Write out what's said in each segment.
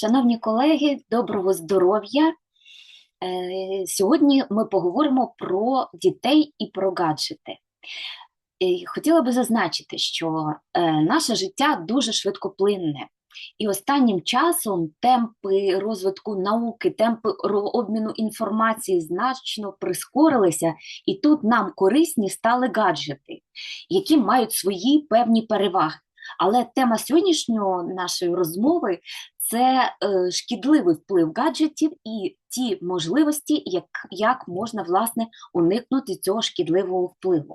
Шановні колеги, доброго здоров'я! Е, Сьогодні ми поговоримо про дітей і про гаджети. Е, Хотіла би зазначити, що е, наше життя дуже швидкоплинне, і останнім часом темпи розвитку науки, темпи обміну інформації значно прискорилися, і тут нам корисні стали гаджети, які мають свої певні переваги. Але тема сьогоднішньої нашої розмови це е, шкідливий вплив гаджетів і ті можливості, як, як можна власне уникнути цього шкідливого впливу.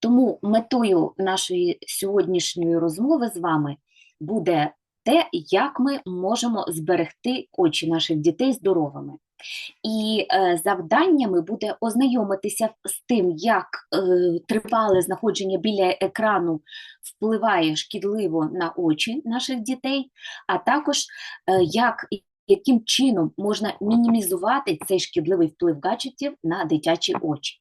Тому метою нашої сьогоднішньої розмови з вами буде те, як ми можемо зберегти очі наших дітей здоровими. І е, завданнями буде ознайомитися з тим, як е, тривале знаходження біля екрану впливає шкідливо на очі наших дітей, а також е, як яким чином можна мінімізувати цей шкідливий вплив гаджетів на дитячі очі.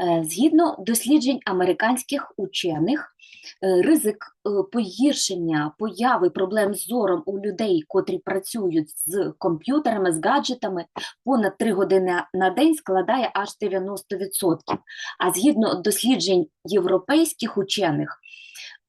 Е, Згідно досліджень американських учених, ризик е, погіршення появи проблем з зором у людей, котрі працюють з комп'ютерами, з гаджетами, понад 3 години на день складає аж 90%. А згідно досліджень європейських учених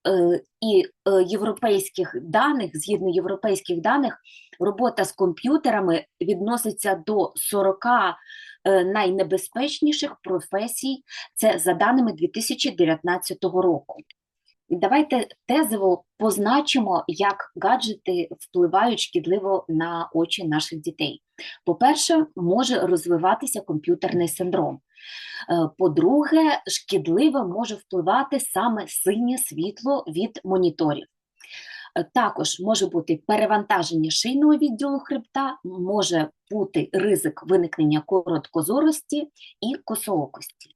е, і е, європейських даних, згідно європейських даних, робота з комп'ютерами відноситься до 40 е, найнебезпечніших професій, це за даними 2019 року. Давайте тезово позначимо, як гаджети впливають шкідливо на очі наших дітей. По-перше, може розвиватися комп'ютерний синдром. Е, По-друге, шкідливо може впливати саме синє світло від моніторів. Е, Також може бути перевантаження шийного відділу хребта, може бути ризик виникнення короткозорості і косоокості.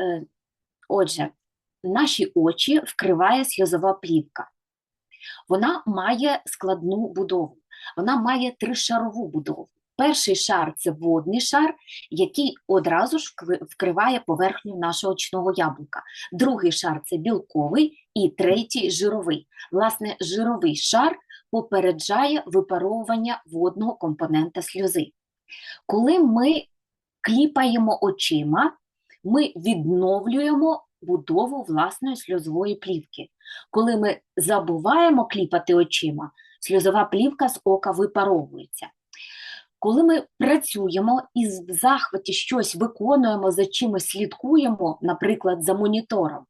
Е, Отже, наші очі вкриває сльозова плівка. Вона має складну будову, вона має тришарову будову. Перший шар це водний шар, який одразу ж вкриває поверхню нашого очного яблука. Другий шар це білковий, і третій жировий. Власне, жировий шар попереджає випаровування водного компонента сльози. Коли ми кліпаємо очима, ми відновлюємо будову власної сльозової плівки. Коли ми забуваємо кліпати очима, сльозова плівка з ока випаровується. Коли ми працюємо і в захваті щось виконуємо, за чимось слідкуємо, наприклад, за монітором,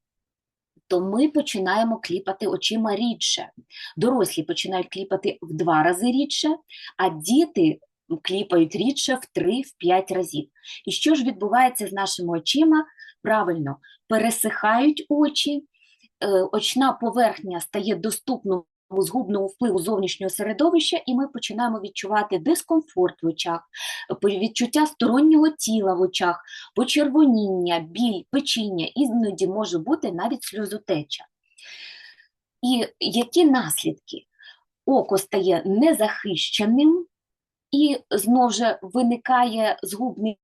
то ми починаємо кліпати очима рідше. Дорослі починають кліпати в два рази рідше, а діти кліпають рідше в 3-5 разів. І що ж відбувається з нашими очима? Правильно, пересихають очі, е, очна поверхня стає доступною згубного впливу зовнішнього середовища, і ми починаємо відчувати дискомфорт в очах, відчуття стороннього тіла в очах, почервоніння, біль, печіння, іноді може бути навіть сльозотеча. І які наслідки? Око стає незахищеним, і знову ж виникає згубний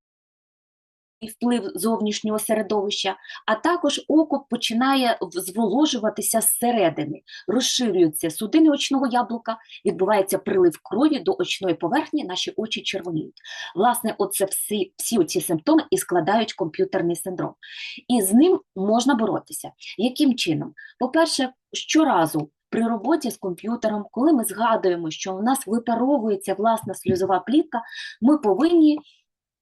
вплив зовнішнього середовища, а також око починає зволожуватися зсередини, розширюються судини очного яблука, відбувається прилив крові до очної поверхні, наші очі червоніють. Власне, оце всі, всі ці симптоми і складають комп'ютерний синдром. І з ним можна боротися. Яким чином? По-перше, щоразу при роботі з комп'ютером, коли ми згадуємо, що у нас випаровується власна сльозова плівка, ми повинні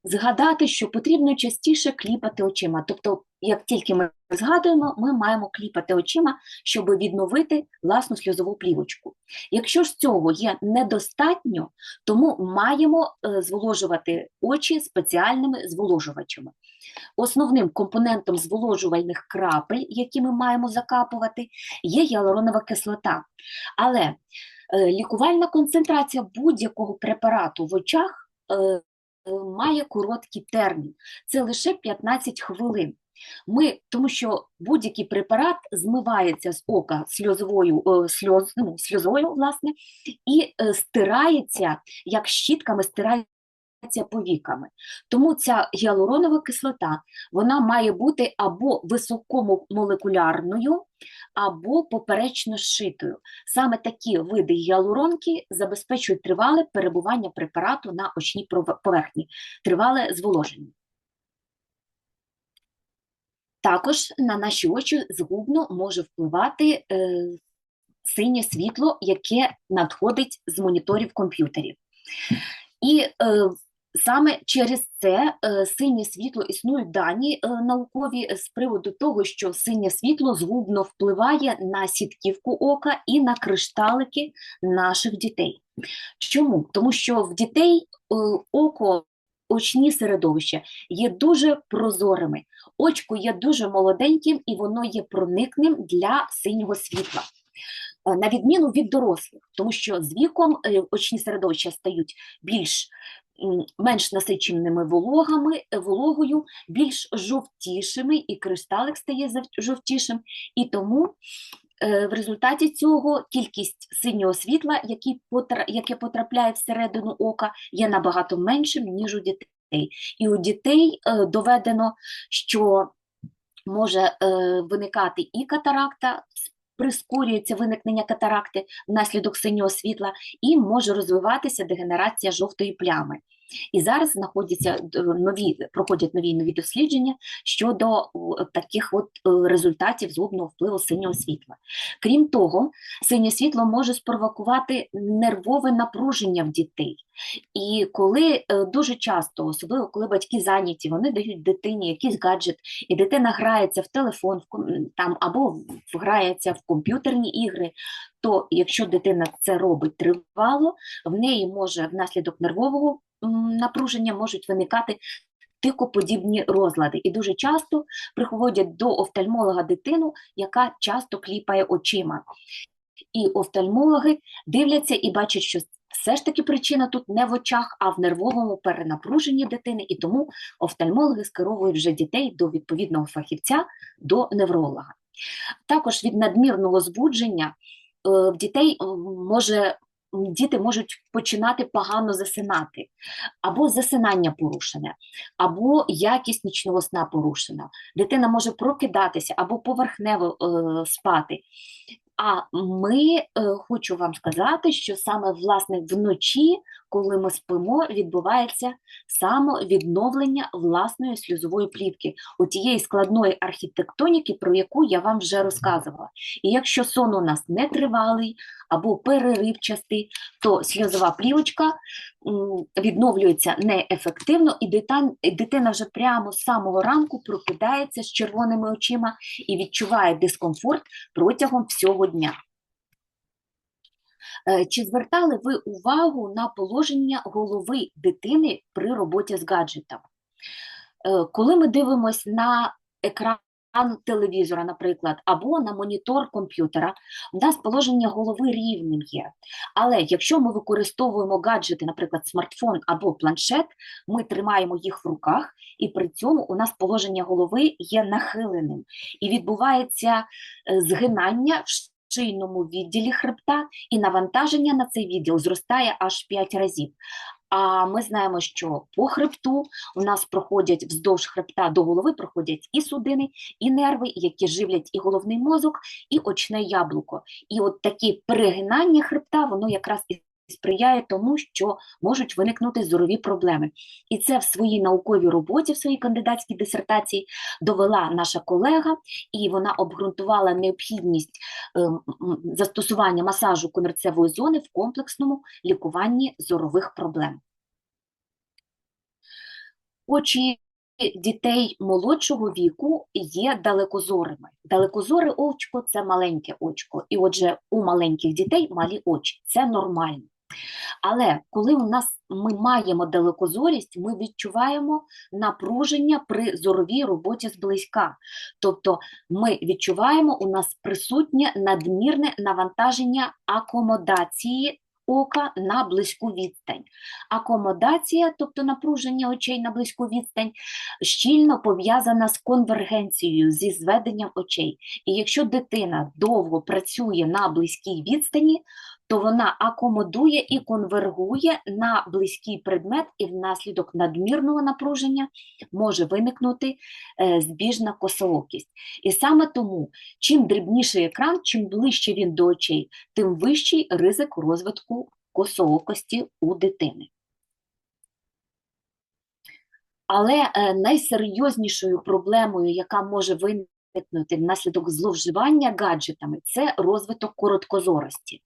згадати, що потрібно частіше кліпати очима. Тобто, як тільки ми згадуємо, ми маємо кліпати очима, щоб відновити власну сльозову плівочку. Якщо ж цього є недостатньо, тому маємо е, зволожувати очі спеціальними зволожувачами. Основним компонентом зволожувальних крапель, які ми маємо закапувати, є гіалуронова кислота. Але е, лікувальна концентрація будь-якого препарату в очах е, має короткий термін, це лише 15 хвилин. Ми, тому що будь-який препарат змивається з ока сльозовою, е, сльоз, ну, сльозою, власне, і е, стирається, як щітками стирається повіками. Тому ця гіалуронова кислота вона має бути або високомолекулярною, або поперечно зшитою. Саме такі види гіалуронки забезпечують тривале перебування препарату на очній поверхні, тривале зволоження. Також на наші очі згубно може впливати е, синє світло, яке надходить з моніторів комп'ютерів. І е, саме через це е, синє світло існують дані е, наукові з приводу того, що синє світло згубно впливає на сітківку ока і на кришталики наших дітей. Чому? Тому що в дітей е, око, очні середовища є дуже прозорими. Очко є дуже молоденьким і воно є проникним для синього світла. Е, На відміну від дорослих, тому що з віком е, очні середовища стають більш менш насиченими вологами, е, вологою, більш жовтішими, і кришталик стає жовтішим, і тому в результаті цього кількість синього світла, яке потрапляє всередину ока, є набагато меншим, ніж у дітей. І у дітей доведено, що може виникати і катаракта, с- прискорюється виникнення катаракти внаслідок синього світла, і може розвиватися дегенерація жовтої плями. І зараз знаходяться е, нові, проходять нові нові дослідження щодо е, таких от е, результатів згубного впливу синього світла. Крім того, синє світло може спровокувати нервове напруження в дітей. І коли дуже часто, особливо коли батьки зайняті, вони дають дитині якийсь гаджет, і дитина грається в телефон там, або грається в комп'ютерні ігри, то якщо дитина це робить тривало, в неї може внаслідок нервового напруження можуть виникати тикоподібні розлади. І дуже часто приходять до офтальмолога дитину, яка часто кліпає очима. І офтальмологи дивляться і бачать, що все ж таки причина тут не в очах, а в нервовому перенапруженні дитини, і тому офтальмологи скеровують вже дітей до відповідного фахівця, до невролога. Також від надмірного збудження е, в дітей може діти можуть починати погано засинати, або засинання порушене, або якість нічного сна порушена. Дитина може прокидатися або поверхнево е, спати. А ми е, хочу вам сказати, що саме власне вночі, коли ми спимо, відбувається самовідновлення власної сльозової плівки, у тієї складної архітектоніки, про яку я вам вже розказувала. І якщо сон у нас не тривалий або переривчастий, то сльозова плівочка відновлюється неефективно, і дитина, вже прямо з самого ранку прокидається з червоними очима і відчуває дискомфорт протягом всього дня. Е, Чи звертали ви увагу на положення голови дитини при роботі з гаджетом? Е, Коли ми дивимося на екран телевізора, наприклад, або на монітор комп'ютера, у нас положення голови рівним є. Але якщо ми використовуємо гаджети, наприклад, смартфон або планшет, ми тримаємо їх в руках, і при цьому у нас положення голови є нахиленим. І відбувається е, згинання в шийному відділі хребта, і навантаження на цей відділ зростає аж 5 разів. А ми знаємо, що по хребту у нас проходять вздовж хребта до голови проходять і судини, і нерви, які живлять і головний мозок, і очне яблуко. І от такі перегинання хребта, воно якраз і сприяє тому, що можуть виникнути зорові проблеми. І це в своїй науковій роботі, в своїй кандидатській дисертації довела наша колега, і вона обґрунтувала необхідність ем, застосування масажу комірцевої зони в комплексному лікуванні зорових проблем. Очі дітей молодшого віку є далекозорими. Далекозоре очко це маленьке очко, і отже, у маленьких дітей малі очі. Це нормально. Але коли у нас ми маємо далекозорість, ми відчуваємо напруження при зоровій роботі зблизька. Тобто ми відчуваємо, у нас присутнє надмірне навантаження акомодації ока на близьку відстань. Акомодація, тобто напруження очей на близьку відстань, щільно пов'язана з конвергенцією, зі зведенням очей. І якщо дитина довго працює на близькій відстані, то вона акомодує і конвергує на близький предмет, і внаслідок надмірного напруження може виникнути е, збіжна косоокість. І саме тому, чим дрібніший екран, чим ближче він до очей, тим вищий ризик розвитку косоокості у дитини. Але е, найсерйознішою проблемою, яка може виникнути внаслідок зловживання гаджетами, це розвиток короткозорості.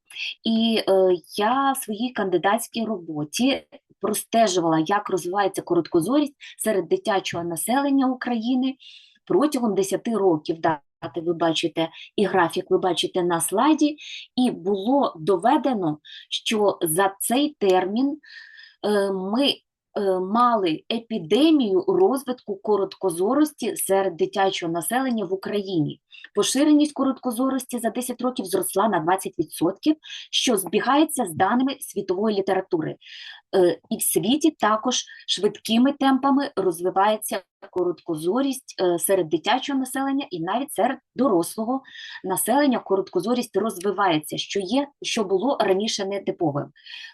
І е, я в своїй кандидатській роботі простежувала, як розвивається короткозорість серед дитячого населення України протягом 10 років. Дати ви бачите, і графік ви бачите на слайді, і було доведено, що за цей термін е, ми мали епідемію розвитку короткозорості серед дитячого населення в Україні. Поширеність короткозорості за 10 років зросла на 20%, що збігається з даними світової літератури. Е, І в світі також швидкими темпами розвивається короткозорість е, серед дитячого населення і навіть серед дорослого населення короткозорість розвивається, що є, що було раніше нетиповим.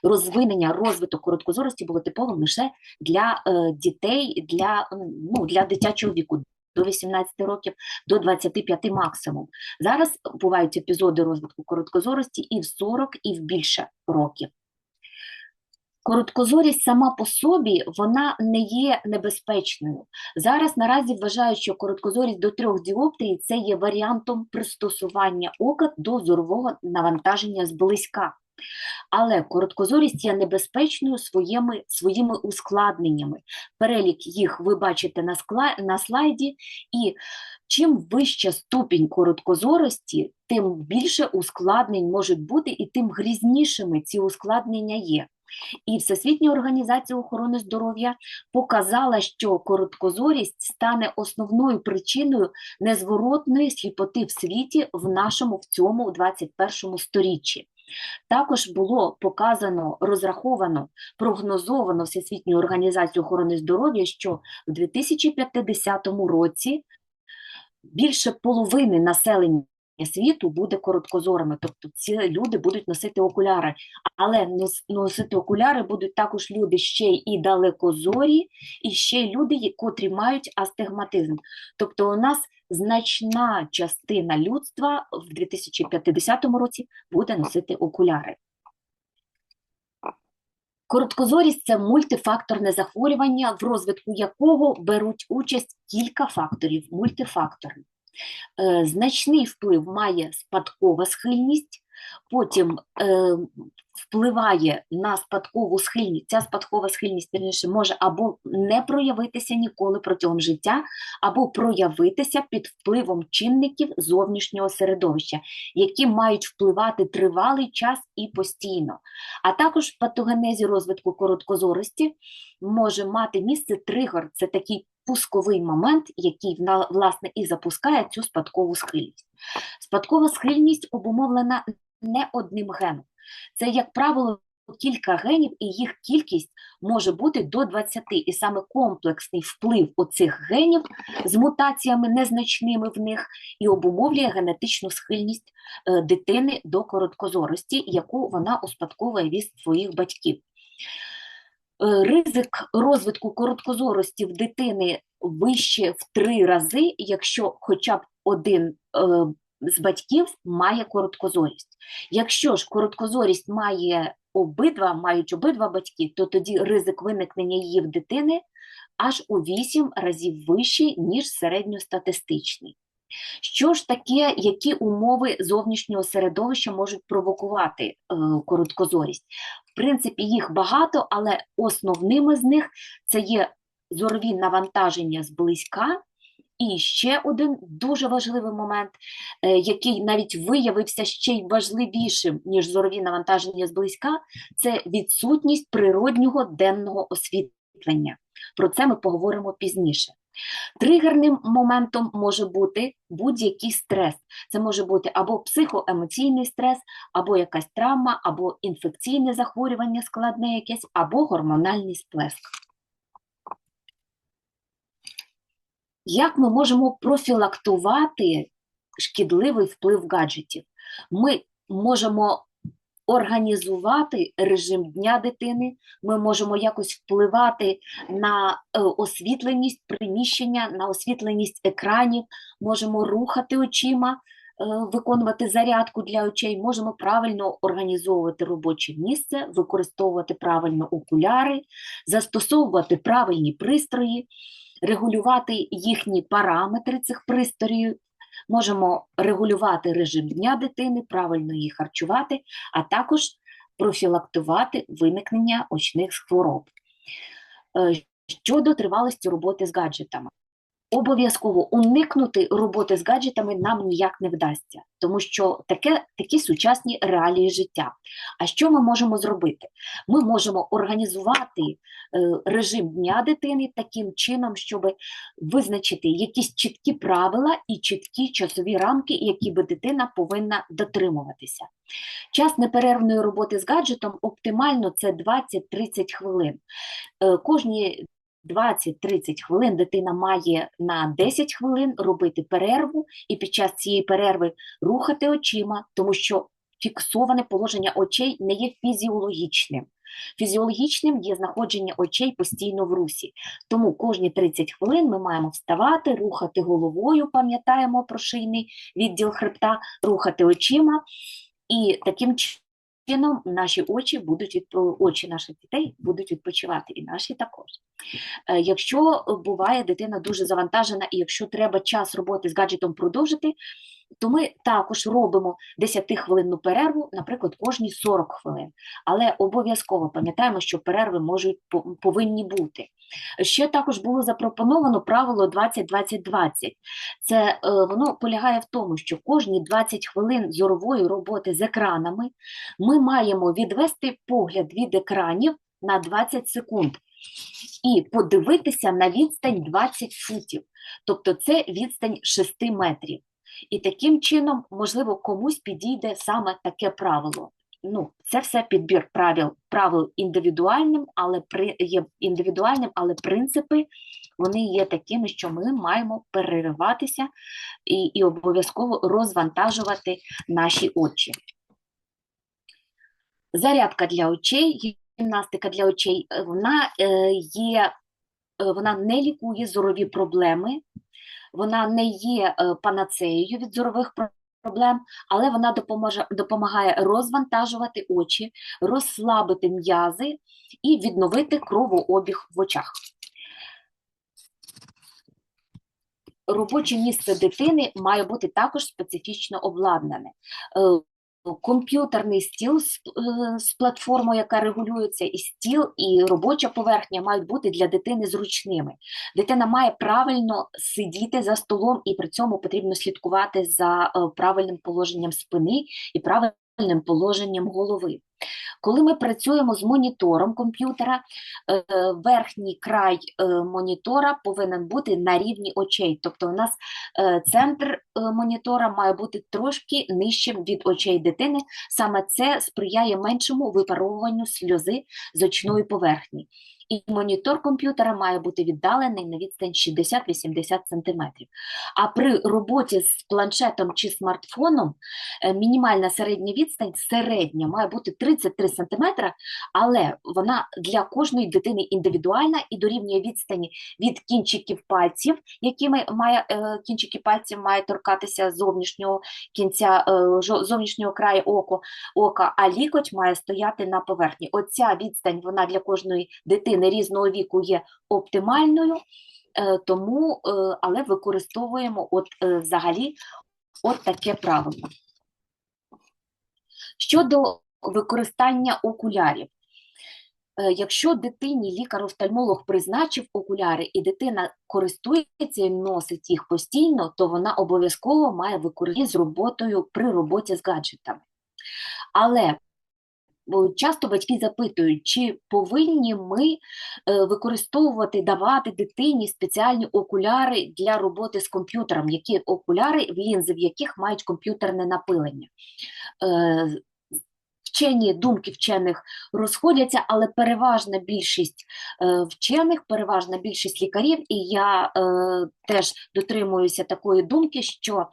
Розвинення, розвиток короткозорості було типовим лише для е, дітей, для, ну, для дитячого віку. До 18 років, до 25 максимум. Зараз бувають епізоди розвитку короткозорості і в 40, і в більше років. Короткозорість сама по собі вона не є небезпечною. Зараз наразі вважають, що короткозорість до трьох діоптрій це є варіантом пристосування ока до зорового навантаження зблизька. Але короткозорість є небезпечною своїми, своїми ускладненнями. Перелік їх ви бачите на, скла, на слайді, і чим вища ступінь короткозорості, тим більше ускладнень можуть бути, і тим грізнішими ці ускладнення є. І Всесвітня організація охорони здоров'я показала, що короткозорість стане основною причиною незворотної сліпоти в світі в нашому в цьому 21 сторіччі. Також було показано, розраховано, прогнозовано Всесвітньою організацією охорони здоров'я, що в 2050 році більше половини населення світу буде короткозорими, тобто ці люди будуть носити окуляри, але носити окуляри будуть також люди ще і далекозорі, і ще й люди, котрі мають астигматизм. Тобто у нас значна частина людства в 2050 році буде носити окуляри. Короткозорість це мультифакторне захворювання, в розвитку якого беруть участь кілька факторів, мультифакторів. Е, Значний вплив має спадкова схильність, потім е, впливає на спадкову схильність. Ця спадкова схильність вірніше, може або не проявитися ніколи протягом життя, або проявитися під впливом чинників зовнішнього середовища, які мають впливати тривалий час і постійно. А також в патогенезі розвитку короткозорості може мати місце тригер. Це такий пусковий момент, який власне і запускає цю спадкову схильність. Спадкова схильність обумовлена не одним геном. Це, як правило, кілька генів, і їх кількість може бути до 20. І саме комплексний вплив оцих генів з мутаціями незначними в них і обумовлює генетичну схильність е, дитини до короткозорості, яку вона успадковує від своїх батьків. Е, Ризик розвитку короткозорості в дитини вище в три рази, якщо хоча б один е, з батьків має короткозорість. Якщо ж короткозорість має обидва, мають обидва батьки, то тоді ризик виникнення її в дитини аж у 8 разів вищий, ніж середньостатистичний. Що ж таке, які умови зовнішнього середовища можуть провокувати е, короткозорість? В принципі, їх багато, але основними з них це є зорові навантаження зблизька. І ще один дуже важливий момент, е, який навіть виявився ще й важливішим, ніж зорові навантаження зблизька, це відсутність природнього денного освітлення. Про це ми поговоримо пізніше. Тригерним моментом може бути будь-який стрес. Це може бути або психоемоційний стрес, або якась травма, або інфекційне захворювання складне якесь, або гормональний сплеск. Як ми можемо профілактувати шкідливий вплив гаджетів? Ми можемо організувати режим дня дитини, ми можемо якось впливати на е, освітленість приміщення, на освітленість екранів, можемо рухати очима, е, виконувати зарядку для очей, можемо правильно організовувати робоче місце, використовувати правильно окуляри, застосовувати правильні пристрої, регулювати їхні параметри цих пристроїв. Можемо регулювати режим дня дитини, правильно її харчувати, а також профілактувати виникнення очних хвороб. Е, Щодо тривалості роботи з гаджетами, обов'язково уникнути роботи з гаджетами нам ніяк не вдасться, тому що таке, такі сучасні реалії життя. А що ми можемо зробити? Ми можемо організувати е, режим дня дитини таким чином, щоб визначити якісь чіткі правила і чіткі часові рамки, які би дитина повинна дотримуватися. Час неперервної роботи з гаджетом оптимально це 20-30 хвилин. Е, Кожні 20-30 хвилин дитина має на 10 хвилин робити перерву і під час цієї перерви рухати очима, тому що фіксоване положення очей не є фізіологічним. Фізіологічним є знаходження очей постійно в русі. Тому кожні 30 хвилин ми маємо вставати, рухати головою, пам'ятаємо про шийний відділ хребта, рухати очима, і таким чином наші очі будуть відпро... очі наших дітей будуть відпочивати, і наші також. Е, Якщо буває дитина дуже завантажена, і якщо треба час роботи з гаджетом продовжити, то ми також робимо 10-хвилинну перерву, наприклад, кожні 40 хвилин. Але обов'язково пам'ятаємо, що перерви можуть повинні бути. Ще також було запропоновано правило 20-20-20. Це е, воно полягає в тому, що кожні 20 хвилин зорової роботи з екранами ми маємо відвести погляд від екранів на 20 секунд і подивитися на відстань 20 футів, тобто це відстань 6 метрів. І таким чином, можливо, комусь підійде саме таке правило. Ну, це все підбір правил, правил індивідуальним, але при є індивідуальним, але принципи вони є такими, що ми маємо перериватися і, і обов'язково розвантажувати наші очі. Зарядка для очей, гімнастика для очей, вона е, є, е, вона не лікує зорові проблеми, вона не є е, панацеєю від зорових проблем, але вона допоможе, допомагає розвантажувати очі, розслабити м'язи і відновити кровообіг в очах. Робоче місце дитини має бути також специфічно обладнане. Комп'ютерний стіл з, е, з платформою, яка регулюється, і стіл, і робоча поверхня мають бути для дитини зручними. Дитина має правильно сидіти за столом, і при цьому потрібно слідкувати за е, правильним положенням спини і правильним положенням голови. Коли ми працюємо з монітором комп'ютера, е, верхній край е, монітора повинен бути на рівні очей. Тобто у нас е, центр монітора має бути трошки нижчим від очей дитини. Саме це сприяє меншому випаровуванню сльози з очної поверхні. І монітор комп'ютера має бути віддалений на відстань 60-80 см. А при роботі з планшетом чи смартфоном е, мінімальна середня відстань середня має бути 33 см, але вона для кожної дитини індивідуальна і дорівнює відстані від кінчиків пальців, якими має е, кінчики пальців має торкатися зовнішнього кінця, е, зовнішнього краю око, ока, а лікоть має стояти на поверхні. Оця відстань вона для кожної дитини різного віку є оптимальною, е, тому, е, але використовуємо от е, взагалі от таке правило. Щодо використання окулярів. Якщо дитині лікар-офтальмолог призначив окуляри, і дитина користується і носить їх постійно, то вона обов'язково має використати з роботою при роботі з гаджетами. Але часто батьки запитують, чи повинні ми е, використовувати, давати дитині спеціальні окуляри для роботи з комп'ютером, які окуляри, лінзи в яких мають комп'ютерне напилення. Е, Вчені думки вчених розходяться, але переважна більшість е, вчених, переважна більшість лікарів, і я е, теж дотримуюся такої думки, що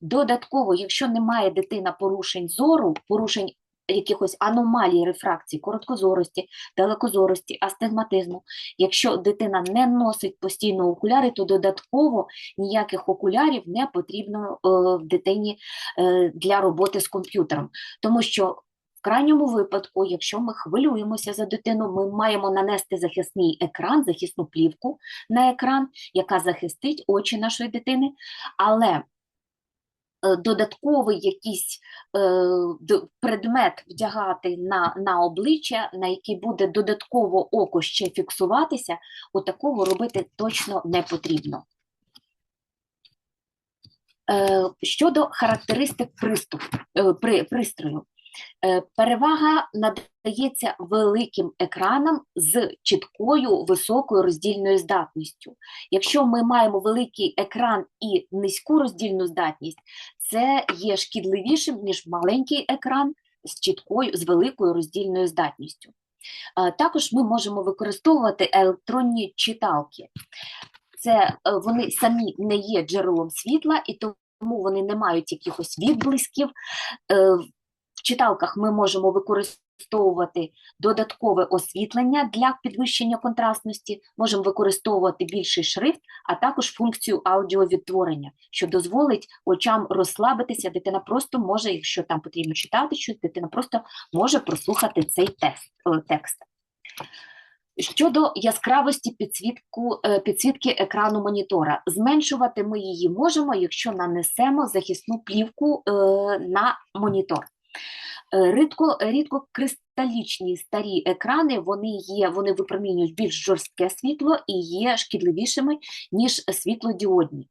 додатково, якщо немає дитина порушень зору, порушень якихось аномалій рефракції, короткозорості, далекозорості, астигматизму. Якщо дитина не носить постійно окуляри, то додатково ніяких окулярів не потрібно е, дитині е, для роботи з комп'ютером, тому що в крайньому випадку, якщо ми хвилюємося за дитину, ми маємо нанести захисний екран, захисну плівку на екран, яка захистить очі нашої дитини, але додатковий якийсь е, предмет вдягати на, на обличчя, на який буде додатково око ще фіксуватися, отакого робити точно не потрібно. Е, Щодо характеристик приступ, е, при, пристрою, Е, перевага надається великим екранам з чіткою високою роздільною здатністю. Якщо ми маємо великий екран і низьку роздільну здатність, це є шкідливішим, ніж маленький екран з чіткою, з великою роздільною здатністю. Е, Також ми можемо використовувати електронні читалки. Це е, вони самі не є джерелом світла, і тому вони не мають якихось відблисків. Е, читалках ми можемо використовувати додаткове освітлення для підвищення контрастності, можемо використовувати більший шрифт, а також функцію аудіовідтворення, що дозволить очам розслабитися. Дитина просто може, якщо там потрібно читати щось, дитина просто може прослухати цей е, текст. Щодо яскравості підсвітку, е, підсвітки екрану монітора, зменшувати ми її можемо, якщо нанесемо захисну плівку е, на монітор. Е, Рідко, рідкокристалічні старі екрани вони є, вони випромінюють більш жорстке світло і є шкідливішими, ніж світлодіодні.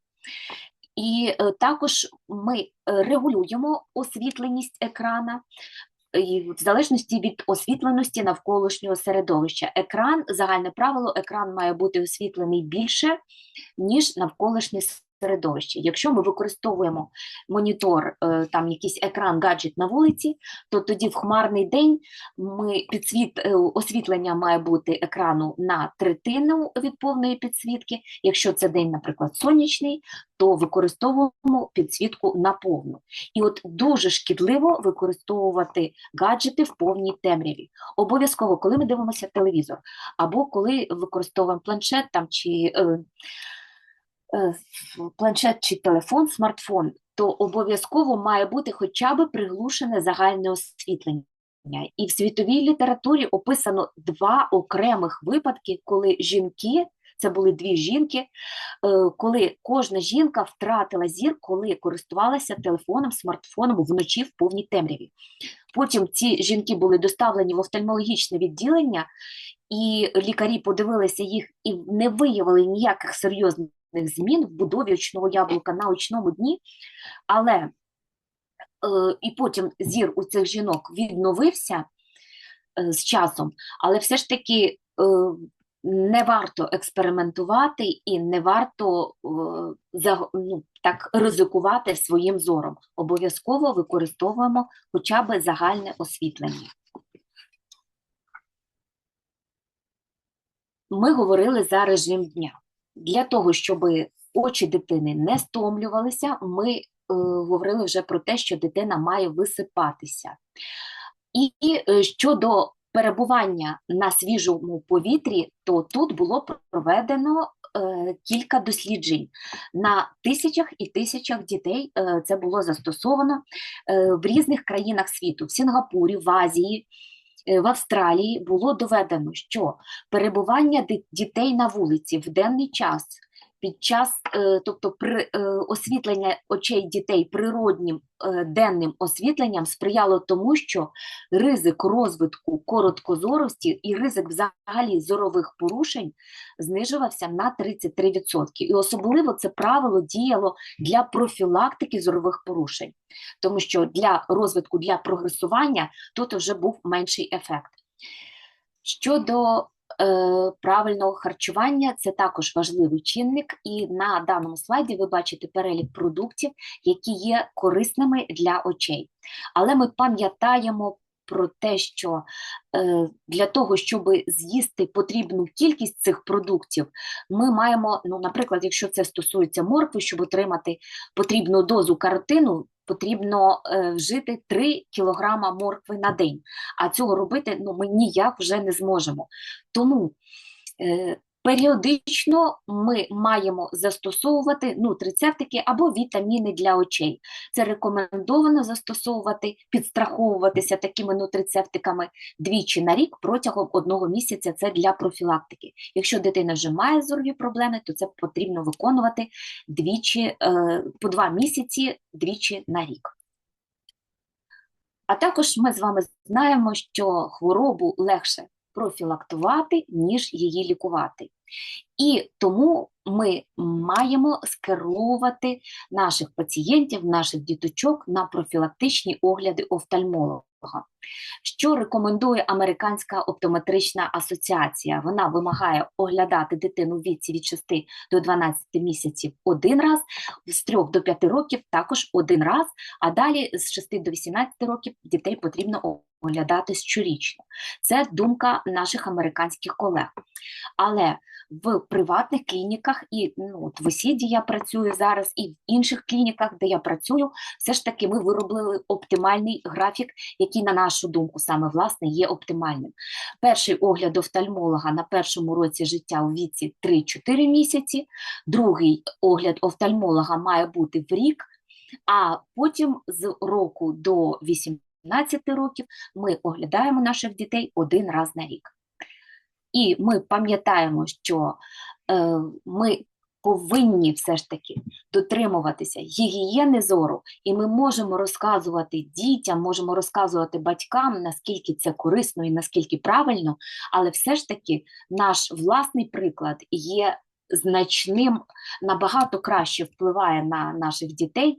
І е, також ми регулюємо освітленість екрана в залежності від освітленості навколишнього середовища. Екран, загальне правило, екран має бути освітлений більше, ніж навколишнє середовище. Якщо ми використовуємо монітор, е, там якийсь екран, гаджет на вулиці, то тоді в хмарний день ми підсвіт, е, освітлення має бути екрану на третину від повної підсвітки. Якщо це день, наприклад, сонячний, то використовуємо підсвітку на повну. І от дуже шкідливо використовувати гаджети в повній темряві. Обов'язково, коли ми дивимося телевізор, або коли використовуємо планшет там, чи е, планшет чи телефон, смартфон, то обов'язково має бути хоча б приглушене загальне освітлення. І в світовій літературі описано два окремих випадки, коли жінки, це були дві жінки, е, коли кожна жінка втратила зір, коли користувалася телефоном, смартфоном вночі в повній темряві. Потім ці жінки були доставлені в офтальмологічне відділення, і лікарі подивилися їх і не виявили ніяких серйозних змін в будові очного яблука на очному дні, але е, і потім зір у цих жінок відновився е, з часом, але все ж таки е, не варто експериментувати і не варто ну, так ризикувати своїм зором. Обов'язково використовуємо хоча б загальне освітлення. Ми говорили за режим дня. Для того, щоб очі дитини не стомлювалися, ми е, говорили вже про те, що дитина має висипатися. І е, щодо перебування на свіжому повітрі, то тут було проведено е, кілька досліджень. На тисячах і тисячах дітей е, це було застосовано е, в різних країнах світу, в Сінгапурі, в Азії. Е, В Австралії було доведено, що перебування дітей на вулиці в денний час під час, е, тобто при е, освітлення очей дітей природнім е, денним освітленням сприяло тому, що ризик розвитку короткозорості і ризик взагалі зорових порушень знижувався на 33%. І особливо це правило діяло для профілактики зорових порушень, тому що для розвитку, для прогресування тут вже був менший ефект. Щодо правильного харчування, це також важливий чинник, і на даному слайді ви бачите перелік продуктів, які є корисними для очей. Але ми пам'ятаємо про те, що е, для того, щоб з'їсти потрібну кількість цих продуктів, ми маємо, ну, наприклад, якщо це стосується моркви, щоб отримати потрібну дозу каротину, потрібно е, вжити 3 кілограма моркви на день, а цього робити ну, ми ніяк вже не зможемо. Тому е, періодично ми маємо застосовувати нутрицептики або вітаміни для очей. Це рекомендовано застосовувати, підстраховуватися такими нутрицептиками двічі на рік протягом одного місяця. Це для профілактики. Якщо дитина вже має зорові проблеми, то це потрібно виконувати двічі е, по два місяці двічі на рік. А також ми з вами знаємо, що хворобу легше профілактувати, ніж її лікувати. І тому ми маємо скеровувати наших пацієнтів, наших діточок на профілактичні огляди офтальмолога. Що рекомендує Американська оптометрична асоціація? Вона вимагає оглядати дитину в віці від 6 до 12 місяців один раз, з 3 до 5 років також один раз, а далі з 6 до 18 років дітей потрібно оглядати щорічно. Це думка наших американських колег. Але в приватних клініках, і ну, от в осіді я працюю зараз, і в інших клініках, де я працюю, все ж таки ми виробили оптимальний графік, який, на нашу думку, саме власне є оптимальним. Перший огляд офтальмолога на першому році життя у віці 3-4 місяці, другий огляд офтальмолога має бути в рік, а потім з року до 18 років ми оглядаємо наших дітей один раз на рік. І ми пам'ятаємо, що е, ми повинні все ж таки дотримуватися гігієни зору, і ми можемо розказувати дітям, можемо розказувати батькам, наскільки це корисно і наскільки правильно, але все ж таки наш власний приклад є значним, набагато краще впливає на наших дітей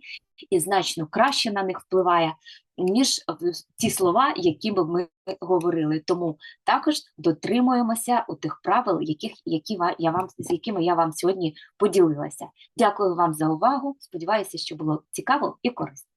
і значно краще на них впливає, ніж ті слова, які би ми говорили. Тому також дотримуємося у тих правил, яких, які я вам, з якими я вам сьогодні поділилася. Дякую вам за увагу. Сподіваюся, що було цікаво і корисно.